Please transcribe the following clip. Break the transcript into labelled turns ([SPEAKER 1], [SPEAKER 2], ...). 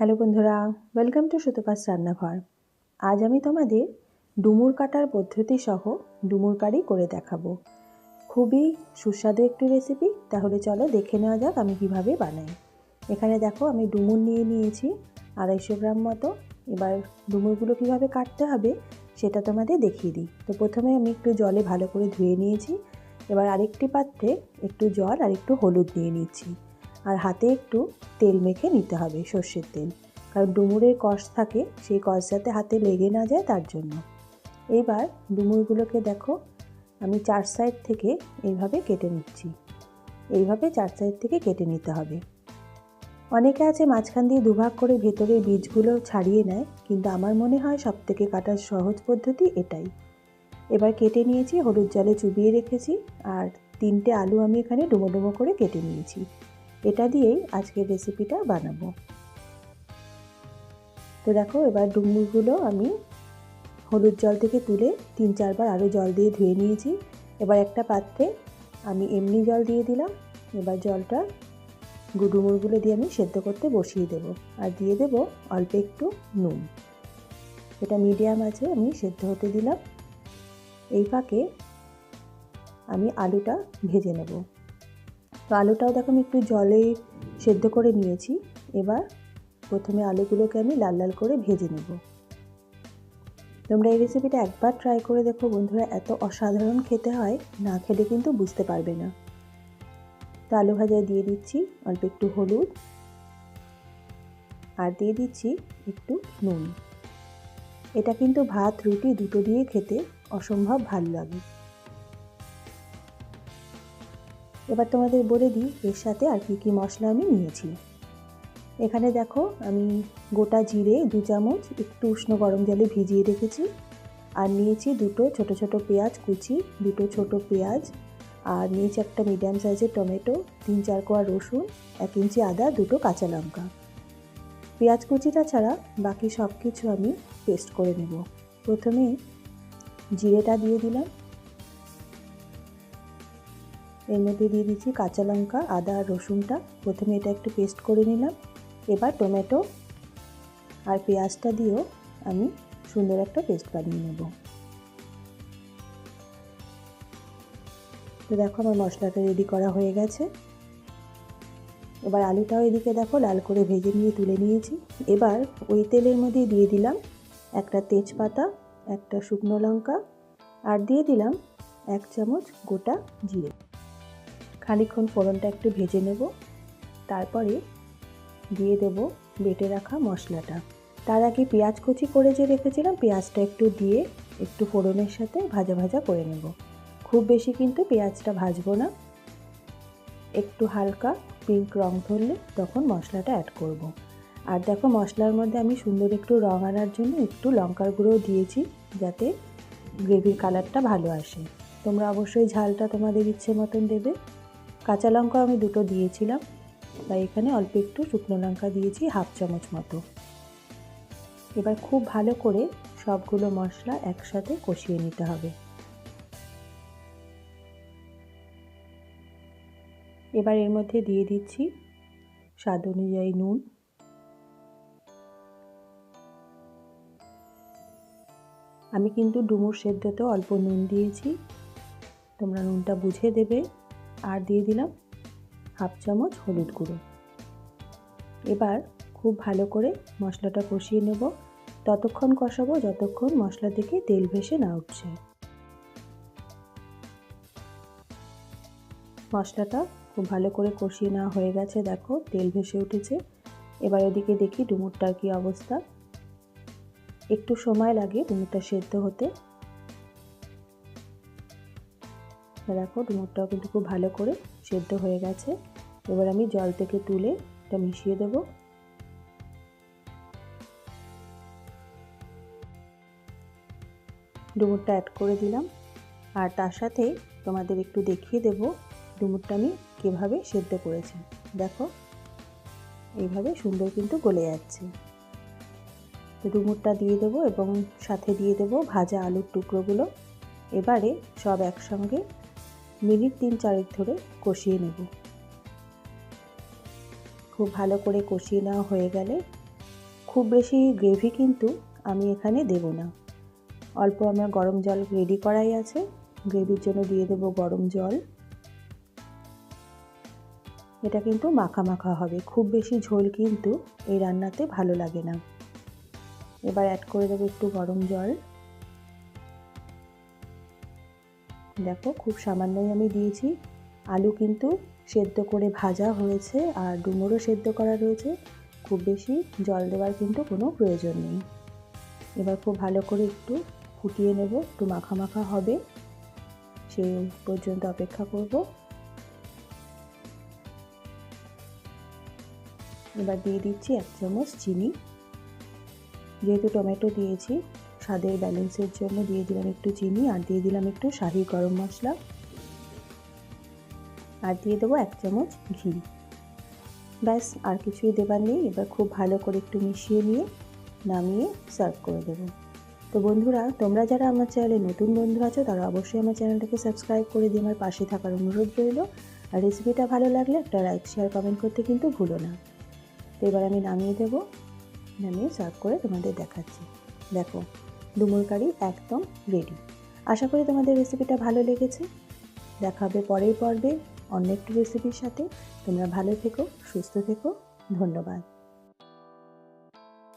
[SPEAKER 1] Hello বন্ধুরা welcome to Sutapa's রান্নাঘর। আজ আমি তোমাদের ডুমুর কাটার পদ্ধতি সহ ডুমুর কারি করে দেখাবো। খুবই সুস্বাদু একটি রেসিপি তাহলে চলো দেখে নেওয়া যাক আমি কীভাবে বানাই। এখানে দেখো, আমি ডুমুর নিয়ে নিয়েছি আড়াইশো গ্রাম মতো। এবার ডুমুরগুলো কীভাবে কাটতে হবে সেটা তোমাদের দেখিয়ে দিই। তো প্রথমে আমি একটু জলে ভালো করে ধুয়ে নিয়েছি। এবার আরেকটি পাত্রে একটু জল আর একটু হলুদ নিয়ে নিচ্ছি। আর হাতে একটু তেল মেখে নিতে হবে সর্ষের তেল। কারণ ডুমুরের কষ থাকে, সেই কষ যাতে হাতে লেগে না যায় তার জন্য। এবার ডুমুরগুলোকে দেখো, আমি চার সাইড থেকে এইভাবে কেটে নিচ্ছি। এইভাবে চার সাইড থেকে কেটে নিতে হবে। অনেকে আছে মাঝখান দিয়ে দুভাগ করে ভেতরের বীজগুলো ছাড়িয়ে নেয়, কিন্তু আমার মনে হয় সব থেকে কাটার সহজ পদ্ধতি এটাই। এবার কেটে নিয়েছি, হলুদ জলে চুবিয়ে রেখেছি, আর তিনটে আলু আমি এখানে ডুমো ডুমো করে কেটে নিয়েছি। এটা দিয়েই আজকের রেসিপিটা বানাবো। তো দেখো, এবার ডুমুরগুলো আমি হলুদ জল থেকে তুলে তিন চারবার আরও জল দিয়ে ধুয়ে নিয়েছি। এবার একটা পাত্রে আমি এমনি জল দিয়ে দিলাম। এবার জলটা ডুমুরগুলো দিয়ে আমি সেদ্ধ করতে বসিয়ে দেব। আর দিয়ে দেব অল্প একটু নুন। এটা মিডিয়াম আছে, আমি সেদ্ধ হতে দিলাম। এই ফাঁকে আমি আলুটা ভেজে নেব। তো আলুটাও দেখো আমি একটু জলে সেদ্ধ করে নিয়েছি। এবার প্রথমে আলুগুলোকে আমি লাল লাল করে ভেজে নেব। তোমরা এই রেসিপিটা একবার ট্রাই করে দেখো বন্ধুরা, এত অসাধারণ খেতে হয়, না খেলে কিন্তু বুঝতে পারবে না। তো আলু ভাজায় দিয়ে দিচ্ছি অল্প একটু হলুদ আর দিয়ে দিচ্ছি একটু নুন। এটা কিন্তু ভাত, রুটি দুটো দিয়ে খেতে অসম্ভব ভালো লাগে। এবার তোমাদের বলে দিই, এর সাথে আর কী কী মশলা আমি নিয়েছি। এখানে দেখো, আমি গোটা জিরে দু চামচ, একটু উষ্ণ গরম জলে ভিজিয়ে রেখেছি। আর নিয়েছি দুটো ছোট ছোট পেঁয়াজ কুচি, দুটো ছোট পেঁয়াজ, আর নিয়েছি একটা মিডিয়াম সাইজের টমেটো, তিন চার কোয়া রসুন, এক ইঞ্চি আদা, দুটো কাঁচা লঙ্কা। পেঁয়াজ কুচিটা ছাড়া বাকি সব কিছু আমি পেস্ট করে নেব। প্রথমে জিরেটা দিয়ে দিলাম। এর মধ্যে দিয়ে দিচ্ছি কাঁচা লঙ্কা, আদা আর রসুনটা। প্রথমে এটা একটু পেস্ট করে নিলাম। এবার টমেটো আর পেঁয়াজটা দিয়েও আমি সুন্দর একটা পেস্ট বানিয়ে নেব। তো দেখো আমার মশলাটা রেডি করা হয়ে গেছে। এবার আলুটাও এদিকে দেখো লাল করে ভেজে নিয়ে তুলে নিয়েছি। এবার ওই তেলের মধ্যে দিয়ে দিলাম একটা তেজপাতা, একটা শুকনো লঙ্কা আর দিয়ে দিলাম এক চামচ গোটা জিরে। খানিক্ষণ ফোড়নটা একটু ভেজে নেব। তারপরে দিয়ে দেব বেটে রাখা মশলাটা। তার আগে পেঁয়াজ কুচি করে যে রেখেছিলাম, পেঁয়াজটা একটু দিয়ে একটু ফোড়নের সাথে ভাজা ভাজা করে নেব। খুব বেশি কিন্তু পেঁয়াজটা ভাজবো না। একটু হালকা পিঙ্ক রং ধরলে তখন মশলাটা অ্যাড করব। আর দেখো মশলার মধ্যে আমি সুন্দর একটু রং আনার জন্য একটু লঙ্কার গুঁড়ো দিয়েছি, যাতে গ্রেভির কালারটা ভালো আসে। তোমরা অবশ্যই ঝালটা তোমাদের ইচ্ছে মতন দেবে। কাঁচা লঙ্কা আমি দুটো দিয়েছিলাম। তাই এখানে অল্প একটু শুকনো লঙ্কা দিয়েছি, হাফ চামচ মতো। এবার খুব ভালো করে সবগুলো মশলা একসাথে কষিয়ে নিতে হবে। এবার এর মধ্যে দিয়ে দিচ্ছি স্বাদ অনুযায়ী নুন। আমি কিন্তু ডুমুর সেদ্ধতেও অল্প নুন দিয়েছি। তোমরা নুনটা বুঝে দেবে। আর দিয়ে দিলাম হাফ চামচ হলুদ গুঁড়ো। এবার খুব ভালো করে মশলাটা কষিয়ে নেব। ততক্ষণ কষাবো যতক্ষণ মশলা থেকে তেল ভেসে না উঠছে। মশলাটা খুব ভালো করে কষিয়ে নেওয়া হয়ে গেছে, দেখো তেল ভেসে উঠেছে। এবার ওদিকে দেখি ডুমুরটার কী অবস্থা। একটু সময় লাগে ডুমুরটা সেদ্ধ হতে। দেখো ডুমুরটাও কিন্তু খুব ভালো করে সেদ্ধ হয়ে গেছে। এবার আমি জল থেকে তুলে এটা মিশিয়ে দেব। ডুমুরটা অ্যাড করে দিলাম। আর তার সাথে তোমাদের একটু দেখিয়ে দেব ডুমুরটা আমি কীভাবে সেদ্ধ করেছি। দেখো, এইভাবে সুন্দর কিন্তু গলে যাচ্ছে। ডুমুরটা দিয়ে দেবো এবং সাথে দিয়ে দেবো ভাজা আলুর টুকরোগুলো। এবারে সব একসঙ্গে মিনিট তিন চারেক ধরে কষিয়ে নেব। খুব ভালো করে কষিয়ে নেওয়া হয়ে গেলে খুব বেশি গ্রেভি কিন্তু আমি এখানে দেব না। অল্প আমার গরম জল রেডি করাই আছে। গ্রেভির জন্য দিয়ে দেবো গরম জল। এটা কিন্তু মাখা মাখা হবে। খুব বেশি ঝোল কিন্তু এই রান্নাতে ভালো লাগে না। এবার অ্যাড করে দেবো একটু গরম জল। দেখো, খুব সামান্যই আমি দিয়েছি। আলু কিন্তু সেদ্ধ করে ভাজা হয়েছে আর ডুমুরও সেদ্ধ করা রয়েছে। খুব বেশি জল দেওয়ার কিন্তু কোনো প্রয়োজন নেই। এবার খুব ভালো করে একটু ফুটিয়ে নেব, একটু মাখা মাখা হবে। সে পর্যন্ত অপেক্ষা করব। এবার দিয়ে দিচ্ছি এক চামচ চিনি। যেহেতু টমেটো দিয়েছি স্বাদের ব্যালেন্সের জন্য দিয়ে দিলাম একটু চিনি আর দিয়ে দিলাম একটু শাহি গরম মশলা। আর দিয়ে দেবো এক চামচ ঘি। ব্যাস, আর কিছুই দেবার নেই। এবার খুব ভালো করে একটু মিশিয়ে নিয়ে নামিয়ে সার্ভ করে দেবো। তো বন্ধুরা, তোমরা যারা আমার চ্যানেলে নতুন বন্ধু আছো, তারা অবশ্যই আমার চ্যানেলটাকে সাবস্ক্রাইব করে দিয়ে আমার পাশে থাকার অনুরোধ রইল। আর রেসিপিটা ভালো লাগলে একটা লাইক, শেয়ার, কমেন্ট করতে কিন্তু ভুলো না। তো এবার আমি নামিয়ে দেবো, নামিয়ে সার্ভ করে তোমাদের দেখাচ্ছি। দেখো ডুমুর কারি একদম রেডি আশা করি তোমাদের রেসিপিটা ভালো লেগেছে। দেখা হবে পরের পর্বে অন্য একটি রেসিপির সাথে। তোমরা ভালো থেকো, সুস্থ থেকো। ধন্যবাদ।